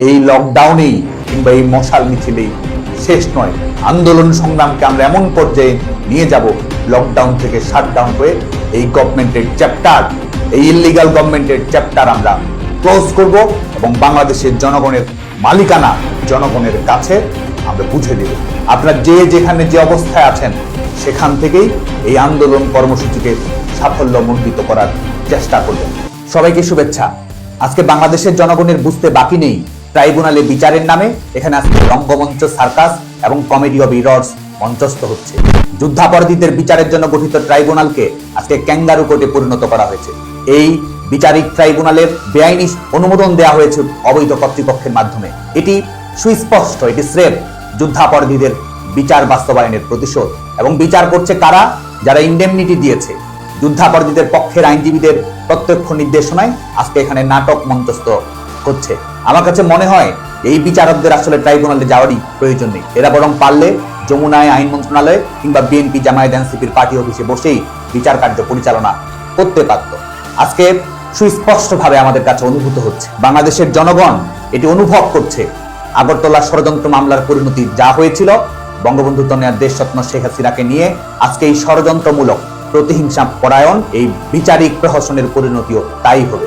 এই লকডাউনেই কিংবা এই মশাল মিছিলেই শেষ নয়। আন্দোলন সংগ্রামকে আমরা এমন পর্যায়ে নিয়ে যাব লকডাউন থেকে শাটডাউন হয়ে এই গভর্নমেন্টের চ্যাপ্টার এই ইলিগাল গভর্নমেন্টের চ্যাপ্টার আমরা ক্লোজ করব এবং বাংলাদেশের জনগণের মালিকানা জনগণের কাছে আমরা বুঝে দেব আপনারা যে যেখানে যে অবস্থায় আছেন, সেখান থেকেই এই আন্দোলন কর্মসূচিকে সাফল্যমণ্ডিত করার চেষ্টা করবেন। সবাইকে শুভেচ্ছা। আজকে বাংলাদেশের জনগণের বুঝতে বাকি নেই। ট্রাইব্যুনালে বিচারের নামে এখানে আজকে রঙ্গমঞ্চ সার্কাস এবং কমেডি অব ইরর্স মঞ্চস্থ হচ্ছে। যুদ্ধাপরাধীদের বিচারের জন্য গঠিত ট্রাইব্যুনালকে আজকে ক্যাঙ্গারু কোর্টে পরিণত করা হয়েছে। এই বিচারিক ট্রাইব্যুনালের বেআইনি অনুমোদন দেওয়া হয়েছে অবৈধ কর্তৃপক্ষের মাধ্যমে। এটি সুস্পষ্ট, এটি স্রেফ যুদ্ধাপরাধীদের বিচার বাস্তবায়নের প্রতিশোধ। এবং বিচার করছে কারা? যারা ইন্ডেমনিটি দিয়েছে। যুদ্ধাপরাধীদের পক্ষের আইনজীবীদের প্রত্যক্ষ নির্দেশনায় আজকে এখানে নাটক মঞ্চস্থ হচ্ছে আমার কাছে মনে হয় এই বিচারকদের আসলে ট্রাইব্যুনালে যাওয়ারই প্রয়োজন নেই। এরা বরং পারলে যমুনায় আইন মন্ত্রণালয় কিংবা বিএনপি জামায়াত এনসিপির পার্টি অফিসে বসেই বিচার কার্য পরিচালনা করতে পারত। আজকে সুস্পষ্টভাবে আমাদের কাছে অনুভূত হচ্ছে, বাংলাদেশের জনগণ এটি অনুভব করছে। আগরতলা ষড়যন্ত্র মামলার পরিণতি যা হয়েছিল, বঙ্গবন্ধু তনয়ার দেশরত্ন শেখ হাসিনাকে নিয়ে আজকে এই ষড়যন্ত্রমূলক প্রতিহিংসা পরায়ণ এই বিচারিক প্রহসনের পরিণতিও তাই হবে।